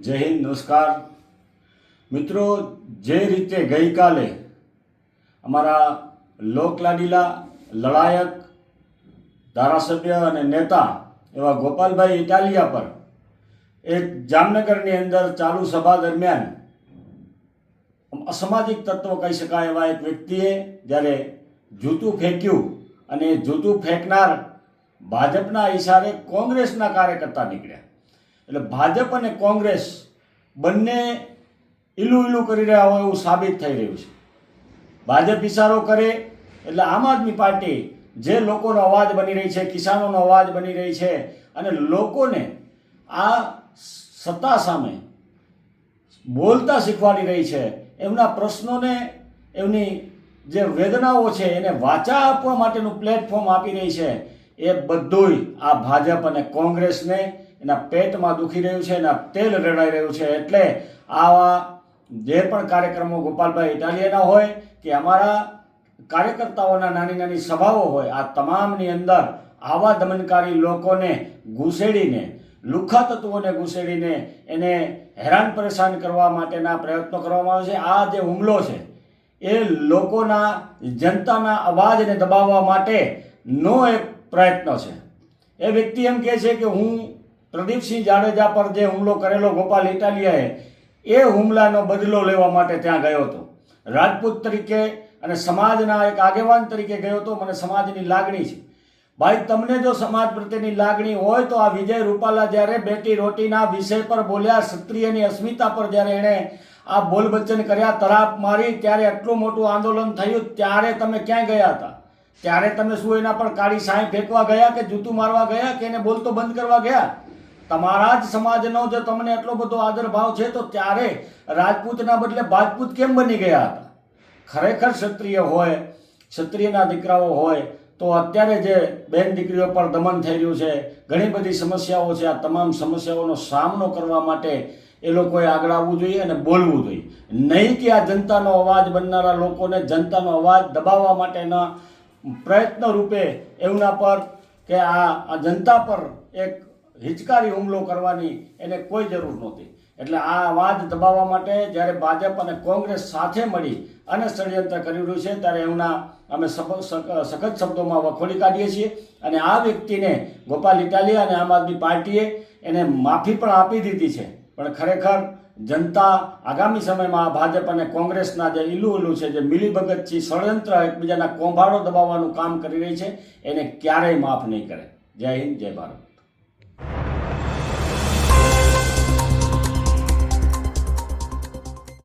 જય હિન્દ, નમસ્કાર. મિત્રો, જે રીતે ગઈકાલે અમારા લોકલાડીલા લડાયક, ધારાસભ્ય અને નેતા એવા ગોપાલભાઈ ઇટાલિયા પર એક જામનગરની અંદર ચાલુ સભા દરમિયાન અસામાજિક તત્વ કહી શકાય એવા એક વ્યક્તિએ જ્યારે જૂતું ફેંક્યું અને જૂતું ફેંકનાર ભાજપના ઇશારે કોંગ્રેસના કાર્યકર્તા નીકળ્યા. એટલે ભાજપ અને કોંગ્રેસ બંને ઈલું ઈલું કરી રહ્યા હોય એવું સાબિત થઈ રહ્યું છે. ભાજપ ઇશારો કરે એટલે આમ આદમી પાર્ટી જે લોકોનો અવાજ બની રહી છે, કિસાનોનો અવાજ બની રહી છે અને લોકોને આ સત્તા સામે બોલતા શીખવાડી રહી છે, એમના પ્રશ્નોને, એમની જે વેદનાઓ છે એને વાચા આપવા માટેનું પ્લેટફોર્મ આપી રહી છે, એ બધુંય આ ભાજપ અને કોંગ્રેસને એના પેટમાં દુખી રહ્યું છે, એના તેલ રડાઈ રહ્યું છે, એટલે આવા જે પણ કાર્યક્રમો ગોપાલભાઈ ઇટાલિયાના હોય કે અમારા કાર્યકર્તાઓના નાની નાની સભાઓ હોય, આ તમામની અંદર આવા દમનકારી લોકોને ઘૂસેડીને, લુખા તત્વોને ઘૂસેડીને એને હેરાન પરેશાન કરવા માટેના પ્રયત્નો કરવામાં આવે છે. આ જે હુમલો છે, એ લોકોના જનતાના અવાજને દબાવવા માટેનો એક પ્રયત્ન છે. એ વ્યક્તિ એમ કહે છે કે હું પ્રદીપસિંહ જાડેજા પર જે હુમલો કરેલો ગોપાલ ઇટાલિયાએ, એ હુમલાનો બદલો લેવા માટે ત્યાં ગયો હતો. રાજપૂત તરીકે અને સમાજના એક આગેવાન તરીકે ગયો હતો, મને સમાજની લાગણી છે. ભાઈ, તમને જો સમાજ પ્રત્યેની લાગણી હોય તો આ વિજય રૂપાલા જ્યારે બેટી રોટીના વિષય પર બોલ્યા, ક્ષત્રિયની અસ્મિતા પર જ્યારે એણે આ બોલબચ્ચન કર્યા, તરાપ મારી, ત્યારે આટલું મોટું આંદોલન થયું, ત્યારે તમે ક્યાં ગયા હતા? ત્યારે તમે શું એના પર કાળી સાંઈ ફેંકવા ગયા કે જૂતું મારવા ગયા કે એને બોલતો બંધ કરવા ગયા? તમારા જ સમાજનો જો તમને એટલો બધો આદર ભાવ છે, તો ત્યારે રાજપૂતના બદલે ભાજપૂત કેમ બની ગયા હતા? ખરેખર ક્ષત્રિય હોય, ક્ષત્રિયના દીકરાઓ હોય, તો અત્યારે જે બેન દીકરીઓ પર દમન થઈ રહ્યું છે, ઘણી બધી સમસ્યાઓ છે, આ તમામ સમસ્યાઓનો સામનો કરવા માટે એ લોકોએ આગળ આવવું જોઈએ અને બોલવું જોઈએ. નહીં કે આ જનતાનો અવાજ બનનારા લોકોને જનતાનો અવાજ દબાવવા માટેના પ્રયત્ન રૂપે એમના પર કે આ જનતા પર એક હિચકારી હુમલો કરવાની એને કોઈ જરૂર નહોતી. એટલે આ અવાજ દબાવવા માટે જ્યારે ભાજપ અને કોંગ્રેસ સાથે મળી અને ષડયંત્ર કરી રહ્યું છે, ત્યારે એમના અમે સખત શબ્દોમાં વખોડી કાઢીએ છીએ અને આ વ્યક્તિને ગોપાલ ઇટાલિયા અને આમ આદમી પાર્ટીએ એને માફી પણ આપી દીધી છે. પણ ખરેખર જનતા આગામી સમયમાં ભાજપ અને કોંગ્રેસના જે ઈલું ઈલું છે, જે મિલીભગતથી ષડયંત્ર એકબીજાના કોંભાળો દબાવવાનું કામ કરી રહી છે, એને ક્યારેય માફ નહીં કરે. જય હિન્દ, જય ભારત.